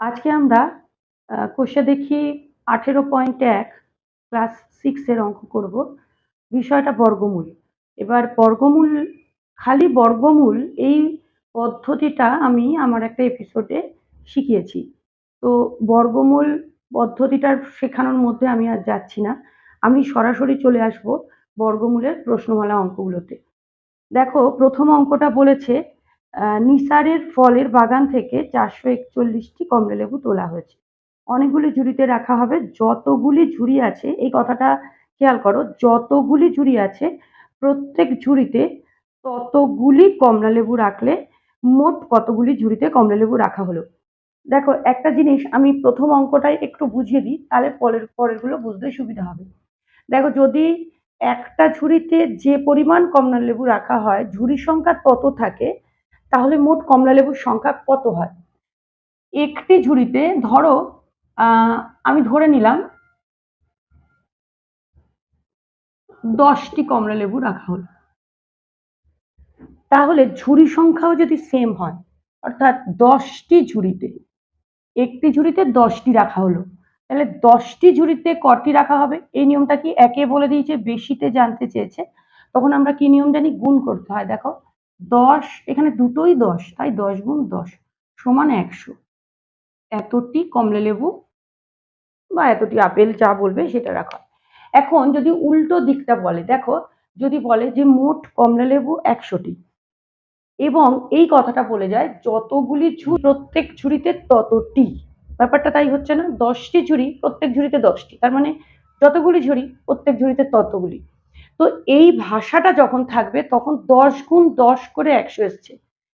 আজকে আমরা কোষে দেখি আঠেরো পয়েন্ট এক ক্লাস সিক্সের অঙ্ক করব। বিষয়টা বর্গমূল। এবার বর্গমূল, খালি বর্গমূল এই পদ্ধতিটা আমি আমার একটা এপিসোডে শিখিয়েছি। তো বর্গমূল পদ্ধতিটার শেখানোর মধ্যে আমি আর যাচ্ছি না। আমি সরাসরি চলে আসব বর্গমূলের প্রশ্নমালা অঙ্কগুলোতে। দেখো, প্রথম অঙ্কটা বলেছে নিসারের ফলের বাগান থেকে চারশো একচল্লিশটি কমলালেবু তোলা হয়েছে। অনেকগুলি ঝুড়িতে রাখা হবে। যতগুলি ঝুড়ি আছে, এই কথাটা খেয়াল করো, যতগুলি ঝুড়ি আছে, প্রত্যেক ঝুড়িতে ততগুলি কমলালেবু রাখলে মোট কতগুলি ঝুড়িতে কমলালেবু রাখা হলো? দেখো, একটা জিনিস আমি প্রথম অঙ্কটাই একটু বুঝিয়ে দিই, তাহলে পরের পরেরগুলো বুঝতে সুবিধা হবে। দেখো, যদি একটা ঝুড়িতে যে পরিমাণ কমলালেবু রাখা হয় ঝুড়ি সংখ্যা তত থাকে তাহলে মোট কমলালেবুর সংখ্যা কত হয়? একটি ঝুড়িতে ধরো আমি ধরে নিলাম, দশটি কমলালেবু রাখা হলো। তাহলে ঝুড়ি সংখ্যাও যদি সেম হয়, অর্থাৎ দশটি ঝুড়িতে, একটি ঝুড়িতে দশটি রাখা হলো, তাহলে দশটি ঝুড়িতে কটি রাখা হবে? এই নিয়মটা কি একে বলে দিয়েছে, বেশিতে জানতে চেয়েছে, তখন আমরা কি নিয়ম জানি? গুণ করতে হয়। দেখো দশ, এখানে দুটোই দশ, তাই দশ গুণ দশ সমান একশো। এতটি কমলা লেবু বা এতটি আপেল যা বলবে সেটা রাখা। এখন যদি উল্টো দিকটা বলে, দেখো, যদি বলে যে মোট কমলা লেবু একশোটি এবং এই কথাটা বলে যায়, যতগুলি ঝুড়ি প্রত্যেক ঝুড়িতে ততটি। ব্যাপারটা তাই হচ্ছে না, দশটি ঝুড়ি প্রত্যেক ঝুড়িতে দশটি। তার মানে যতগুলি ঝুড়ি প্রত্যেক ঝুড়িতে ততগুলি। তো এই ভাষাটা যখন থাকবে, তখন দশ গুণ দশ করে একশো এসছে।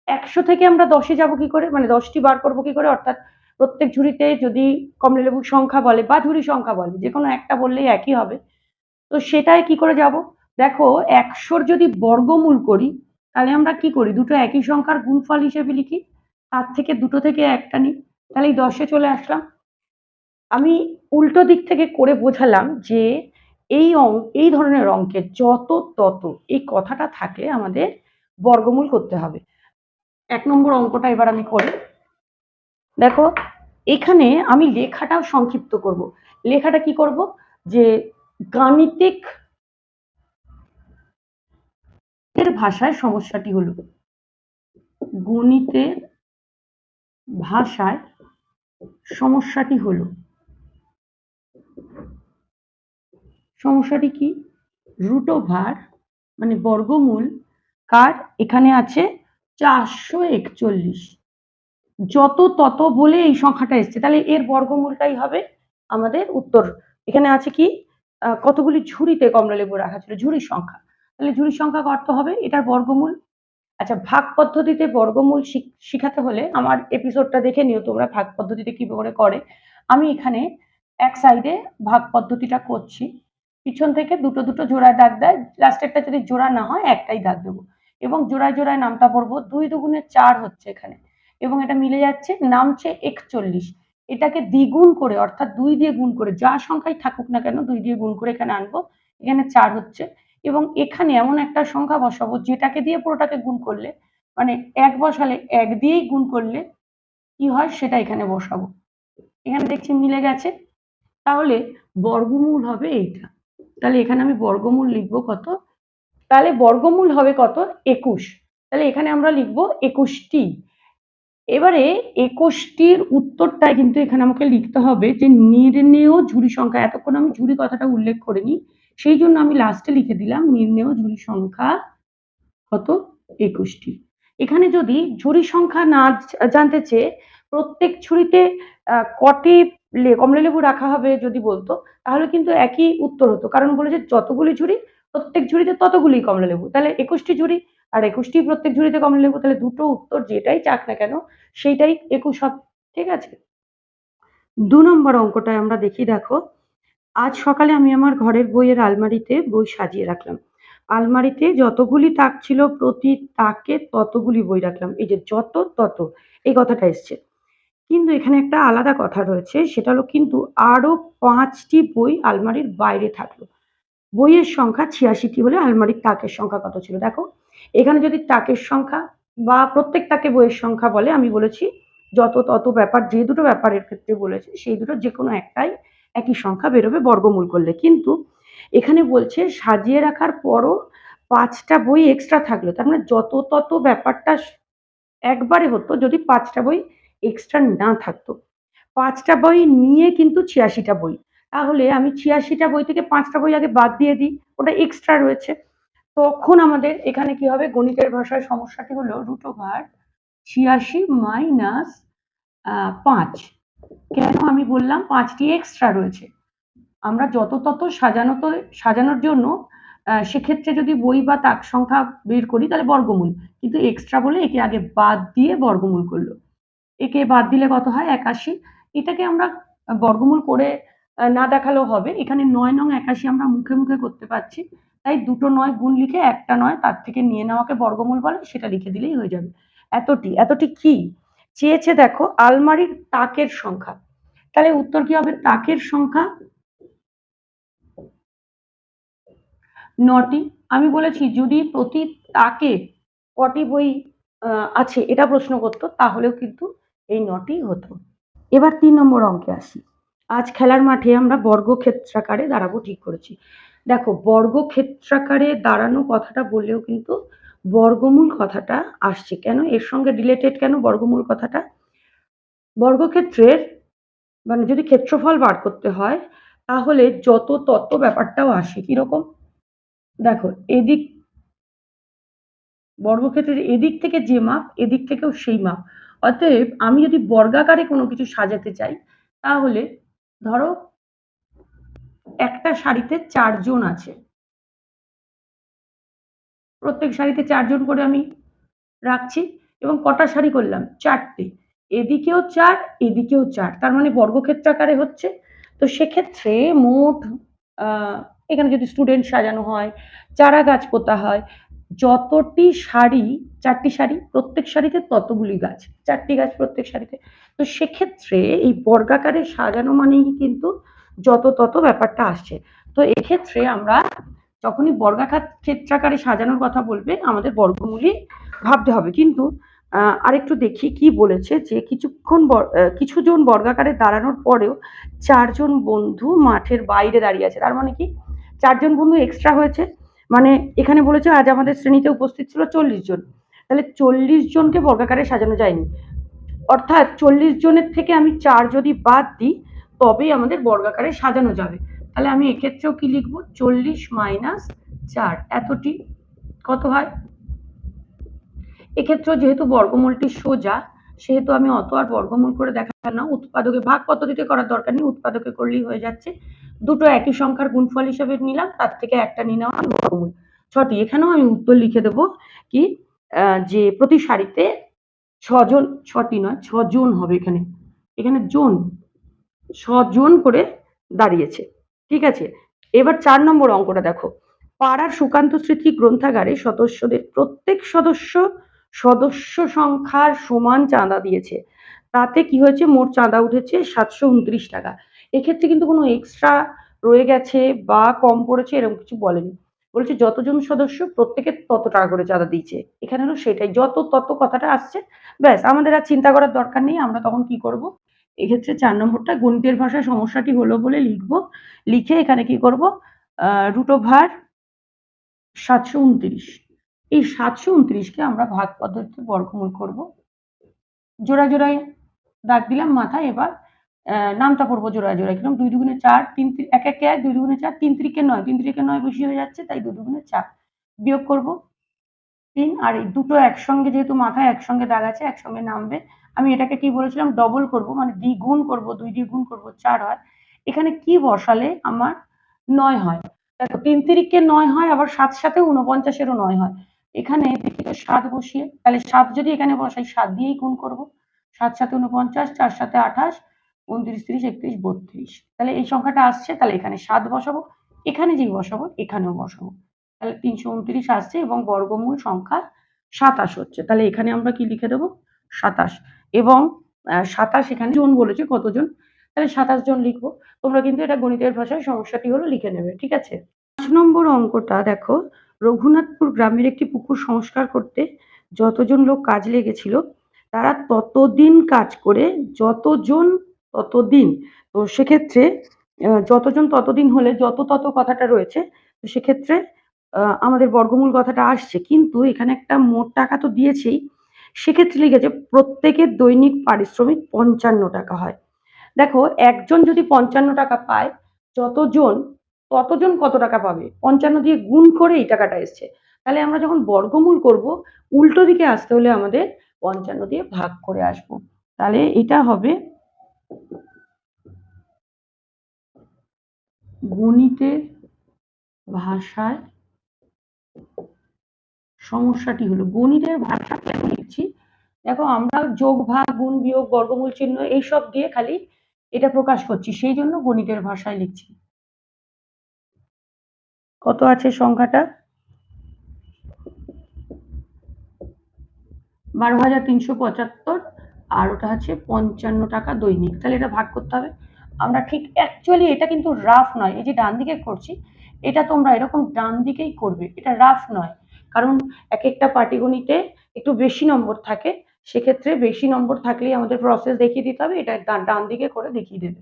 একশো থেকে আমরা দশে যাব কি করে? মানে দশটি বার করব কি করে? অর্থাৎ প্রত্যেক ঝুড়িতে যদি কমলালেবুর সংখ্যা বলে বা ঝুড়ি সংখ্যা বলে যে কোনো একটা বললেই একই হবে। তো সেটাই কি করে যাব? দেখো, একশোর যদি বর্গমূল করি, তাহলে আমরা কি করি? দুটো একই সংখ্যার গুণফল হিসেবে লিখি, তার থেকে দুটো থেকে একটা নিই, তাহলে এই দশে চলে আসলাম। আমি উল্টো দিক থেকে করে বোঝালাম যে এই অঙ্ক এই ধরনের অঙ্কে যত তত এই কথাটা থাকলে আমাদের বর্গমূল করতে হবে। এক নম্বর অঙ্কটা এবার আমি করি। দেখো, এখানে আমি লেখাটাও সংক্ষিপ্ত করব। লেখাটা কি করব? যে গাণিতিক এর ভাষায় সমস্যাটি হলো, গণিতের ভাষায় সমস্যাটি হলো সমস্যাটি কি? রুট ওভার মানে বর্গমূল, কার? এখানে আছে চারশো একচল্লিশ। যত তত বলে এই সংখ্যাটা এসছে, তাহলে এর বর্গমূলটাই হবে আমাদের উত্তর। এখানে আছে কি? কতগুলি ঝুড়িতে কমলালেবু রাখা ছিল? ঝুড়ির সংখ্যা। তাহলে ঝুড়ির সংখ্যা কত হবে এটার বর্গমূল। আচ্ছা ভাগ পদ্ধতিতে বর্গমূল শিখ- শিখাতে হলে আমার এপিসোডটা দেখে নিও তোমরা ভাগ পদ্ধতিতে কি করে। করে আমি এখানে এক সাইডে ভাগ পদ্ধতিটা করছি। পিছন থেকে দুটো দুটো জোড়ায় দাগ দেয়। লাস্টেরটা যদি জোড়া না হয়, একটাই দাগ দেবো। এবং জোড়ায় জোড়ায় নামটা পড়ব। দুই দুগুণে চার হচ্ছে এখানে। এবং এটা মিলে যাচ্ছে, নামছে একচল্লিশ। এটাকে দ্বিগুণ করে, অর্থাৎ দুই দিয়ে গুণ করে, যা সংখ্যাই থাকুক না কেন, দুই দিয়ে গুণ করে এখানে আনব। এখানে চার হচ্ছে। এবং এখানে এমন একটা সংখ্যা বসাবো, যেটাকে দিয়ে পুরোটাকে গুণ করলে মানে এক বসালে এক দিয়েই গুণ করলে কি হয়, সেটা এখানে বসাবো। এখানে দেখছি মিলে গেছে। তাহলে বর্গমূল হবে এইটা। তাহলে এখানে আমি বর্গমূল লিখব কত? তাহলে বর্গমূল হবে কত? একুশ। তাহলে এখানে আমরা লিখব একুশটি। এবারে একুশটির উত্তরটাই কিন্তু এখানে আমাকে লিখতে হবে যে নির্ণেয় ঝুড়ি সংখ্যা। এতক্ষণ আমি ঝুড়ি কথাটা উল্লেখ করিনি। সেই জন্য আমি লাস্টে লিখে দিলাম নির্ণেয় ঝুড়ি সংখ্যা কত? একুশটি। এখানে যদি ঝুড়ি সংখ্যা না জানতে চেয়ে প্রত্যেক আহ, কটি কমলালেবু রাখা হবে যদি বলতো, তাহলে কিন্তু একই উত্তর হতো। কারণ বলেছে যতগুলি ঝুড়ি, প্রত্যেক ঝুড়িতে ততগুলি কমলালেবু তাহলে একুশটি ঝুড়ি আর একুশটি প্রত্যেক ঝুড়িতে কমলালেবু তাহলে দুটো উত্তর যেটাই চাক না কেন, সেইটাই একুশ হবে ঠিক আছে? দু নম্বর অঙ্কটায় আমরা দেখি, দেখো, আজ সকালে আমি আমার ঘরের বইয়ের আলমারিতে বই সাজিয়ে রাখলাম। আলমারিতে যতগুলি তাক ছিল, প্রতি তাকে ততগুলি বই রাখলাম। এই যে যত তত, এই কথাটা এসছে। কিন্তু এখানে একটা আলাদা কথা রয়েছে, সেটা হলো কিন্তু আরও পাঁচটি বই আলমারির বাইরে থাকল। বইয়ের সংখ্যা ছিয়াশিটি হলে আলমারির তাকের সংখ্যা কত ছিল? দেখো, এখানে যদি তাকের সংখ্যা বা প্রত্যেক তাকে বইয়ের সংখ্যা বলে, আমি বলেছি যত তত ব্যাপার, যে দুটো ব্যাপারের ক্ষেত্রে বলেছে, সেই দুটো যে কোনো একটাই একই সংখ্যা বেরোবে বর্গমূল করলে। কিন্তু এখানে বলছে সাজিয়ে রাখার পরও পাঁচটা বই এক্সট্রা থাকল। তার মানে যত তত ব্যাপারটা একবারে হতো, যদি পাঁচটা বই এক্সট্রা না থাকতো। পাঁচটা বই নিয়ে কিন্তু ছিয়াশিটা বই। তাহলে আমি ছিয়াশিটা বই থেকে পাঁচটা বই আগে বাদ দিয়ে দিই, ওটা এক্সট্রা রয়েছে। তখন আমাদের এখানে কি হবে? গণিতের ভাষায় সমস্যাটি হলো রুট ওভার ছিয়াশি মাইনাস পাঁচ। কেন আমি বললাম পাঁচটি এক্সট্রা রয়েছে? আমরা যত তত সাজানো তো, সাজানোর জন্য সেক্ষেত্রে যদি বই বা তাক সংখ্যা বের করি তাহলে বর্গমূল। কিন্তু এক্সট্রা বলে একে আগে বাদ দিয়ে বর্গমূল করল। একে বাদ দিলে কত হয়? একাশি। এটাকে আমরা বর্গমূল করে না দেখালেও হবে। এখানে নয় নং একাশি আমরা মুখে মুখে করতে পারছি। তাই দুটো নয় গুণ লিখে একটা নয় তার থেকে নিয়ে নেওয়াকে বর্গমূল বলে, সেটা লিখে দিলেই হয়ে যাবে। এতটি। এতটি কি? চেয়েছে দেখো, আলমারির তাকের সংখ্যা। তাহলে উত্তর কি হবে? তাকের সংখ্যা নটি। আমি বলেছি, যদি প্রতি তাকে কটি বই আছে, এটা প্রশ্ন করতো, তাহলেও কিন্তু এই নটি হতো। এবার তিন নম্বর অঙ্কে আসি। আজ খেলার মাঠে আমরা বর্গক্ষেত্রাকারে দাঁড়াবো ঠিক করেছি। দেখো, বর্গক্ষেত্রাকারে দাঁড়ানো কথাটা বললেও কিন্তু বর্গমূল কথাটা আসছে কেন? এর সঙ্গে রিলেটেড কেন বর্গমূল কথাটা? বর্গক্ষেত্রের মানে যদি ক্ষেত্রফল বার করতে হয়, তাহলে যত তত ব্যাপারটাও আসে। কীরকম? দেখো, এদিক বর্গক্ষেত্রের এদিক থেকে যে মাপ, এদিক থেকেও সেই মাপ। অতএব আমি যদি বর্গাকারে কোনো কিছু সাজাতে চাই, তাহলে ধরো একটা শাড়িতে চারজন আছে। প্রত্যেক শাড়িতে চারজন করে আমি রাখছি এবং কটা শাড়ি করলাম? চারটে। এদিকেও চার এদিকেও চার। তার মানে বর্গক্ষেত্রাকারে হচ্ছে। তো সেক্ষেত্রে মোট এখানে যদি স্টুডেন্ট সাজানো হয় চারা গাছ পোতা হয় যতটি শাড়ি চারটি শাড়ি প্রত্যেক শাড়িতে ততগুলি গাছ, চারটি গাছ প্রত্যেক শাড়িতে তো সেক্ষেত্রে এই বর্গাকারে সাজানো মানেই কিন্তু যত তত ব্যাপারটা আসছে। তো এক্ষেত্রে আমরা যখনই বর্গাকার ক্ষেত্রাকারে সাজানোর কথা বলবে, আমাদের বর্গমূলই ভাবতে হবে। কিন্তু আরেকটু দেখি কি বলেছে যে কিছুক্ষণ কিছুজন বর্গাকারে দাঁড়ানোর পরেও চারজন বন্ধু মাঠের বাইরে দাঁড়িয়ে আছে। তার মানে কি? চারজন বন্ধু এক্সট্রা হয়েছে। মানে এখানে বলেছে আজ আমাদের শ্রেণীতে উপস্থিত ছিল চল্লিশ জন। তাহলে চল্লিশ জনকে বর্গাকারে সাজানো যায়নি। অর্থাৎ চল্লিশ জনের থেকে আমি চার যদি বাদ দিই, তবেই আমাদের বর্গাকারে সাজানো যাবে। তাহলে আমি এক্ষেত্রেও কি লিখব? চল্লিশ মাইনাস চার, এতটি কত হয়? এক্ষেত্রেও যেহেতু বর্গমূলটি সোজা সেহেতু আমি অত আর বর্গমূল করে দেখালাম না। উৎপাদকে ভাগ পদ্ধতিতে করার দরকার নেই, উৎপাদকে করলেই হয়ে যাচ্ছে। দুটো একই সংখ্যার গুণফল হিসেবে নিলাম, তার থেকে একটা নিয়ে নেওয়া বর্গমূল। ছটি, এখানেও আমি উত্তর লিখে দেবো কি যে প্রতি সারিতে ছজন, ছটি নয়, ছজন হবে এখানে। এখানে জন, ছজন করে দাঁড়িয়েছে। ঠিক আছে? এবার চার নম্বর অঙ্কটা দেখো। পাড়ার সুকান্ত স্মৃতি গ্রন্থাগারে সদস্যদের প্রত্যেক সদস্য সদস্য সংখ্যার সমান চাঁদা দিয়েছে। তাতে কি হয়েছে? মোট চাঁদা উঠেছে সাতশো উনত্রিশ টাকা। এক্ষেত্রে কিন্তু কোনো এক্সট্রা রয়ে গেছে বা কম পড়েছে এরকম কিছু বলেনি। বলছে যতজন সদস্য প্রত্যেকে তত টাকা করে চাঁদা দিয়েছে। এখানে হলো সেটাই। যত তত কথাটা আসছে, ব্যাস, আমাদের আর চিন্তা করার দরকার নেই। আমরা তখন কি করব? এক্ষেত্রে চার নম্বরটা, গণিতের ভাষায় সমস্যাটি হলো বলে লিখব। লিখে এখানে কি করব? রুট ওভার সাতশো উনত্রিশ। এই সাতশো উনত্রিশকে আমরা ভাগ পদ্ধতিতে বর্গমূল করব। জোড়া জোড়ায় দাগ দিলাম মাথায়, এবার নামটা পড়ব জোড়া জোড়ায়। কীরকম দুই দুগুণে চার, তিন এক, একে, এক, দুই দুগুণে চার, তিন তিরিকে নয়। তিন তিরিকে নয় বেশি হয়ে যাচ্ছে, তাই দুই দুগুণে চার বিয়োগ করব। তিন, আর এই দুটো একসঙ্গে যেহেতু মাথায় একসঙ্গে দাগ আছে, একসঙ্গে নামবে, আমি এটাকে কি বলেছিলাম? ডবল করব মানে দ্বিগুণ করব, দুই দ্বিগুণ করব, চার হয়। এখানে কি বসালে আমার নয় হয়? দেখো, তিন তিরিকে নয় হয়, আবার সাত সাথে উনপঞ্চাশেরও নয় হয়। এখানে দেখি সাত বসিয়ে, তাহলে সাত যদি এখানে বসাই, সাত দিয়েই গুণ করব। সাত সাথে উনপঞ্চাশ চার সাথে আঠাশ, উনত্রিশ, তিরিশ, একত্রিশ, বত্রিশ। তাহলে এই সংখ্যাটা আসছে, তাহলে এখানে সাত বসাবো। এখানে যেই বসাবো, এখানেও বসাবো। তাহলে তিনশো উনত্রিশ আসছে এবং বর্গমূল সংখ্যা সাতাশ হচ্ছে। তাহলে এখানে আমরা কি লিখে দেবো? সাতাশ। এবং সাতাশ এখানে জন বলেছে, কতজন? তাহলে সাতাশ জন লিখব। তোমরা কিন্তু এটা গণিতের ভাষায় সমস্যাটি হলো লিখে নেবে, ঠিক আছে? পাঁচ নম্বর অঙ্কটা দেখো। রঘুনাথপুর গ্রামের একটি পুকুর সংস্কার করতে যতজন লোক কাজ লেগেছিল, তারা ততদিন কাজ করে যতজন ততদিন। তো সেক্ষেত্রে যতজন ততদিন হলে যত তত কথাটা রয়েছে, তো সেক্ষেত্রে আমাদের বর্গমূল কথাটা আসছে। কিন্তু এখানে একটা মোট টাকা তো দিয়েছেই। সেক্ষেত্রে লিখেছে প্রত্যেকের দৈনিক পারিশ্রমিক পঞ্চান্ন টাকা হয়। দেখো, একজন যদি পঞ্চান্ন টাকা পায়, যতজন ততজন কত টাকা পাবে? পঞ্চান্ন দিয়ে গুণ করে এই টাকাটা এসছে। তাহলে আমরা যখন বর্গমূল করব, উল্টো দিকে আসতে হলে আমাদের পঞ্চান্ন দিয়ে ভাগ করে আসব। তাহলে এটা হবে গণিতের ভাষায় সমস্যাটি হলো, গণিতের ভাষা কেন লিখছি? দেখো আমরা যোগ, ভাগ, গুণ, বিয়োগ, বর্গমূল, চিহ্ন এইসব দিয়ে খালি এটা প্রকাশ করছি, সেই জন্য গণিতের ভাষায় লিখছি। কত আছে সংখ্যাটা? বারো হাজার তিনশো পঁচাত্তর, আর ওটা হচ্ছে পঞ্চান্ন টাকা দৈনিক। তাহলে এটা ভাগ করতে হবে। আমরা ঠিক অ্যাকচুয়ালি এটা কিন্তু রাফ নয়। এই যে ডান দিকে করছি, এটা তোমরা এরকম ডান দিকেই করবে। এটা রাফ নয়। কারণ এক একটা পাটিগণিতে একটু বেশি নম্বর থাকে, সেক্ষেত্রে বেশি নম্বর থাকলেই আমাদের প্রসেস দেখিয়ে দিতে হবে। এটা ডান ডান দিকে করে দেখিয়ে দেবে।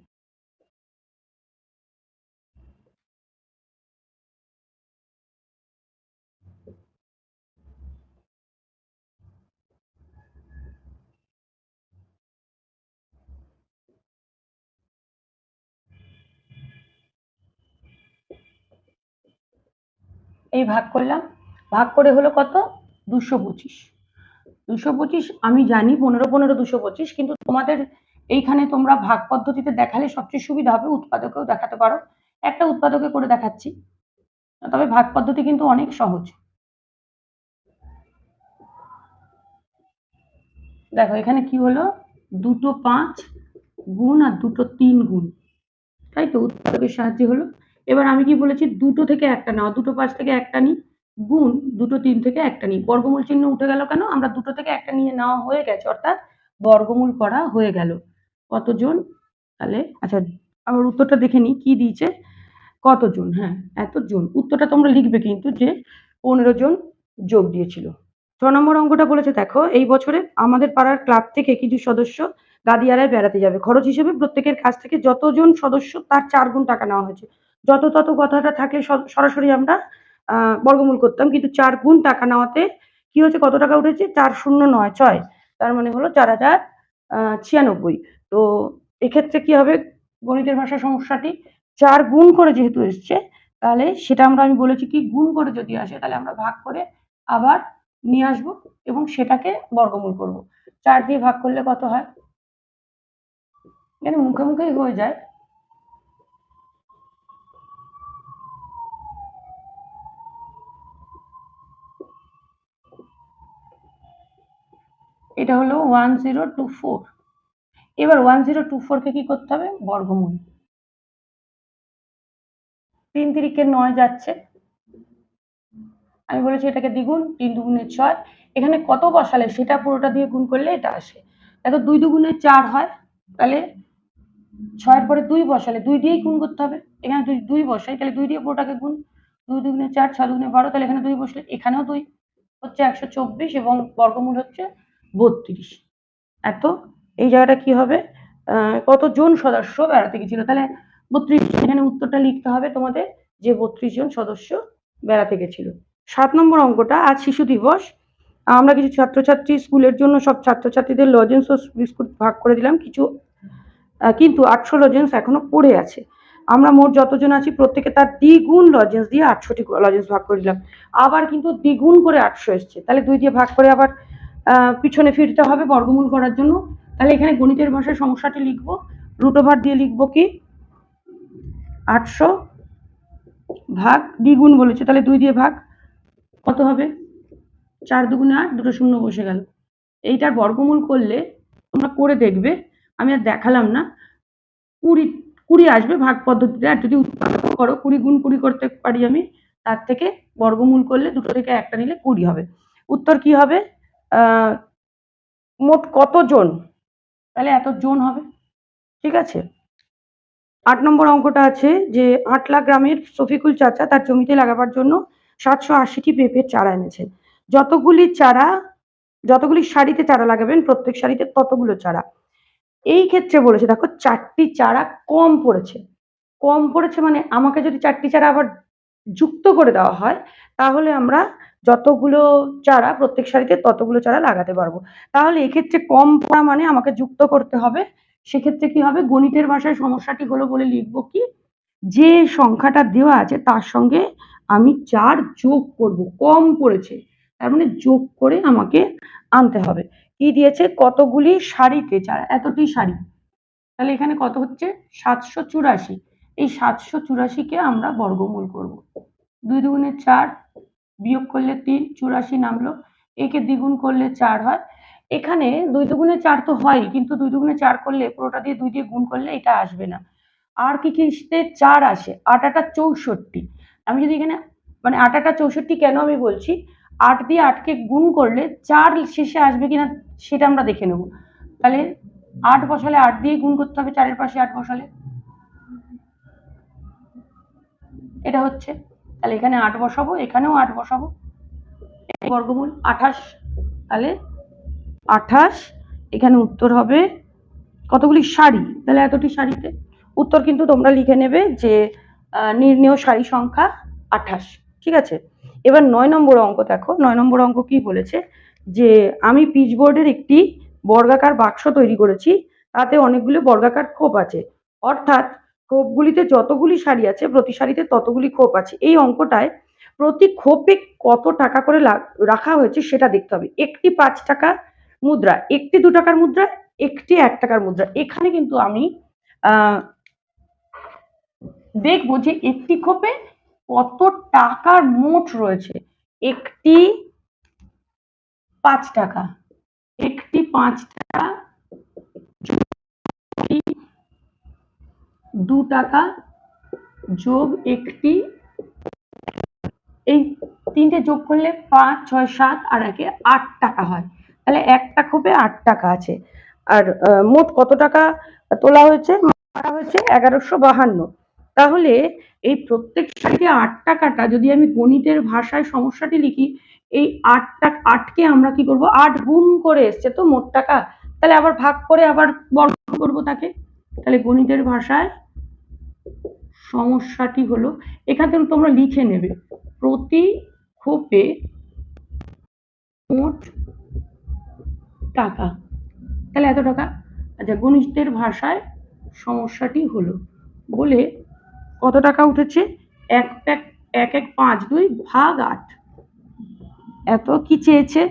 এই ভাগ করলাম। ভাগ করে হলো কত? দুশো পঁচিশ। দুশো পঁচিশ, আমি জানি পনেরো পনেরো, দুশো পঁচিশ, কিন্তু তোমাদের এইখানে তোমরা ভাগ পদ্ধতিতে দেখালে সবচেয়ে সুবিধা হবে, উৎপাদকেও দেখাতে পারো। একটা উৎপাদকে করে দেখাচ্ছি। তবে ভাগ পদ্ধতি কিন্তু অনেক সহজ। দেখো, এখানে কি হলো? দুটো পাঁচ গুণ আর দুটো তিন গুণ। তাই তো? উৎপাদকের সাহায্যে হলো এবার আমি কি বলেছি, দুটো থেকে একটা নেওয়া দুটো পাঁচ থেকে একটা নিই গুণ দুটো তিন থেকে একটা নিই বর্গমূল চিহ্ন উঠে গেল কেন? আমরা দুটো থেকে একটা নিয়ে নেওয়া হয়ে গেছে, অর্থাৎ বর্গমূল করা হয়ে গেল। কতজন? তাহলে আচ্ছা আবার উত্তরটা দেখে নিই কি দিয়েছে? কতজন? হ্যাঁ এতজন। উত্তরটা তোমরা লিখবে কিন্তু যে পনেরো জন যোগ দিয়েছিল। ছ নম্বর অঙ্কটা বলেছে, দেখো, এই বছরে আমাদের পাড়ার ক্লাব থেকে কিছু সদস্য গাদিয়ারায় বেড়াতে যাবে। খরচ হিসেবে প্রত্যেকের কাছ থেকে যতজন সদস্য, তার চার গুণ টাকা নেওয়া হয়েছে। যত তত কথাটা থাকে সরাসরি আমরা বর্গমূল করতাম। কিন্তু চার গুণ টাকা নেওয়াতে কি হচ্ছে কত টাকা উঠেছে? চার শূন্য নয়, ছয়। তার মানে হলো চার হাজার ছিয়ানব্বই। তো এক্ষেত্রে কি হবে? গণিতের ভাষা সমস্যাটি, চার গুণ করে যেহেতু এসছে, তাহলে সেটা আমরা, আমি বলেছি কি, গুণ করে যদি আসে, তাহলে আমরা ভাগ করে আবার নিয়ে আসব এবং সেটাকে বর্গমূল করব। চার দিয়ে ভাগ করলে কত হয়? এখানে মুখে মুখেই হয়ে যায়। এটা হলো ওয়ান জিরো টু ফোর এবার ওয়ান জিরো টু ফোরকে কি করতে হবে? বর্গমূল। তিন তিরিকে নয় যাচ্ছে। আমি বলেছি এটাকে দ্বিগুণ, তিন দুগুণে ছয়। এখানে কত বসালে? সেটা পুরোটা দিয়ে গুণ করলে এটা আসে। দেখো দুই দুগুণে চার হয়, তাহলে ছয়ের পরে দুই বসালে, দুই দিয়েই গুণ করতে হবে। এখানে দুই দুই বসাই, তাহলে দুই দিয়ে পুরোটাকে গুণ। দুই দুগুণে চার, ছয় দুগুণে বারো, তাহলে এখানে দুই বসলে, এখানেও দুই। হচ্ছে একশো চব্বিশ এবং বর্গমূল হচ্ছে বত্রিশ। এত? এই জায়গাটা কি হবে? কতজন সদস্য বেড়াতে গেছিল? তাহলে বত্রিশ, এখানে উত্তরটা লিখতে হবে তোমাদের যে বত্রিশ জন সদস্য বেড়াতে গেছিল। সাত নম্বর অঙ্কটা, আজ শিশু দিবস। আমরা কিছু ছাত্রছাত্রী স্কুলের জন্য সব ছাত্রছাত্রীদের লজেন্স ও বিস্কুট ভাগ করে দিলাম। কিছু কিন্তু আটশো লজেন্স এখনও পড়ে আছে। আমরা মোট যতজন আছি, প্রত্যেকে তার দ্বিগুণ লজেন্স দিয়ে আটশোটি লজেন্স ভাগ করে দিলাম। আবার কিন্তু দ্বিগুণ করে আটশো এসছে। তাহলে দুই দিয়ে ভাগ করে আবার পিছনে ফিরতে হবে বর্গমূল করার জন্য। তাহলে এখানে গণিতের ভাষায় সমস্যাটি লিখব। রুট ওভার দিয়ে লিখব কি? আটশো ভাগ দ্বিগুণ বলেছে। তাহলে দুই দিয়ে ভাগ কত হবে? চার দুগুণে আট, দুটো শূন্য বসে গেল। এইটার বর্গমূল করলে তোমরা করে দেখবে। আমি আর দেখালাম না। কুড়ি কুড়ি আসবে ভাগ পদ্ধতিতে। আর যদি উৎপাদক করো, কুড়ি গুণ কুড়ি করতে পারি আমি, তার থেকে বর্গমূল করলে দুটো থেকে একটা নিলে কুড়ি হবে। উত্তর কি হবে? মোট কত জন? তাহলে এত জন হবে? ঠিক আছে। আট নম্বর অঙ্কটা আছে যে, আটলা গ্রামের শফিকুল চাচা তার জমিতে লাগাবার জন্য সাতশো আশিটি পেঁপের চারা এনেছেন। যতগুলি চারা, যতগুলি শাড়িতে চারা লাগাবেন, প্রত্যেক শাড়িতে ততগুলো চারা। এই ক্ষেত্রে বলেছে, দেখো, চারটি চারা কম পড়েছে। কম পড়েছে মানে আমাকে যদি চারটি চারা আবার যুক্ত করে দেওয়া হয়, তাহলে আমরা যতগুলো চারা, প্রত্যেক সারিতে ততগুলো চারা লাগাতে পারব। তাহলে এক্ষেত্রে কম পড়া মানে আমাকে যুক্ত করতে হবে। সেক্ষেত্রে কি হবে? গণিতের ভাষায় সমস্যাটি হলো বলে লিখব কি, যে সংখ্যাটা দেওয়া আছে তার সঙ্গে আমি চার যোগ করব। কম পড়েছে তার মানে যোগ করে আমাকে আনতে হবে। কি দিয়েছে? কতগুলি শাড়িতে চারা, এতটি শাড়ি তাহলে এখানে কত হচ্ছে? সাতশো চুরাশি। এই সাতশো চুরাশিকে আমরা বর্গমূল করব। দুই দুগুণে চার বিয়োগ করলে তিন, চুরাশি নামলো। একে দ্বিগুণ করলে চার হয়। এখানে দুই দুগুণে চার তো হয় কিন্তু দুই দুগুণে চার করলে পুরোটা দিয়ে দুই দিয়ে গুণ করলে এটা আসবে না। আর কি কিসতে চার আসে? আট আটা চৌষট্টি। আমি যদি এখানে মানে আট আটা চৌষট্টি কেন আমি বলছি? আট দিয়ে আটকে গুণ করলে চার শেষে আসবে কিনা সেটা আমরা দেখে নেব। তাহলে আট বসালে আট দিয়ে গুণ করতে হবে, চারের পাশে আট বসালে। এটা হচ্ছে তাহলে এখানে আট বসাবো, এখানেও আট বসাবো। বর্গমূল আঠাশ, তাহলে আঠাশ, এখানে উত্তর হবে কতগুলি শাড়ি তাহলে এতটি শাড়িতে উত্তর কিন্তু তোমরা লিখে নেবে যে নির্ণেয় শাড়ি সংখ্যা আঠাশ, ঠিক আছে? এবার নয় নম্বর অঙ্ক দেখো, নয় নম্বর অঙ্ক কি বলেছে? যে আমি পিচবোর্ডের একটি বর্গাকার বাক্স তৈরি করেছি, তাতে অনেকগুলো বর্গাকার খোপ আছে। অর্থাৎ খোপগুলিতে যতগুলি শাড়ি আছে, প্রতি শাড়িতে ততগুলি খোপ আছে। এই অঙ্কটায় প্রতি খোপে কত টাকা করে রাখা হয়েছে সেটা দেখতে হবে। একটি পাঁচ টাকা মুদ্রা, একটি দু টাকার মুদ্রা, একটি এক টাকার মুদ্রা। এখানে কিন্তু আমি দেখব যে একটি খোপে কত টাকার মোট রয়েছে। একটি পাঁচ টাকা, একটি পাঁচ টাকা একটি দু টাকা যোগ একটি, এই তিনটে যোগ করলে পাঁচ, ছয়, সাত, আর একে আট টাকা হয়। তাহলে একটা খোপে আট টাকা আছে। আর মোট কত টাকা তোলা হয়েছে? মারা হয়েছে এগারোশো বাহান্ন। তাহলে এই প্রত্যেক সাইডে আট টাকাটা যদি আমি গণিতের ভাষায় সমস্যাটি লিখি, এই আট টাকা, আটকে আমরা কি করব? আট গুণ করে এসছে তো মোট টাকা। তাহলে আবার ভাগ করে আবার বর্গ করব তাকে। তাহলে গণিতের ভাষায় সমস্যাটি হলো, এখান থেকে তোমরা লিখে নেবে। প্রতি খোপে মোট টাকা। তাহলে এত টাকা? আচ্ছা গণিতের ভাষায় সমস্যাটি হলো, বলে কত টাকা উঠেছে? এক এক এক এক পাঁচ দুই ভাগ আট। এত কি চেয়েছে?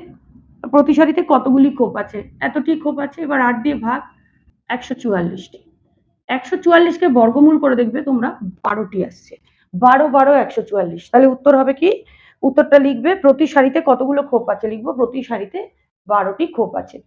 প্রতি সারিতে কতগুলি খোপ আছে? এতটি খোপ আছে, এবার আট দিয়ে ভাগ একশো চুয়াল্লিশটি। একশো চুয়াল্লিশকে বর্গমূল করে দেখবে তোমরা বারোটি আসছে। বারো বারো, একশো চুয়াল্লিশ। তাহলে উত্তর হবে কি? উত্তরটা লিখবে, প্রতি সারিতে কতগুলো খোপ আছে? লিখব, প্রতি সারিতে বারোটি খোপ আছে।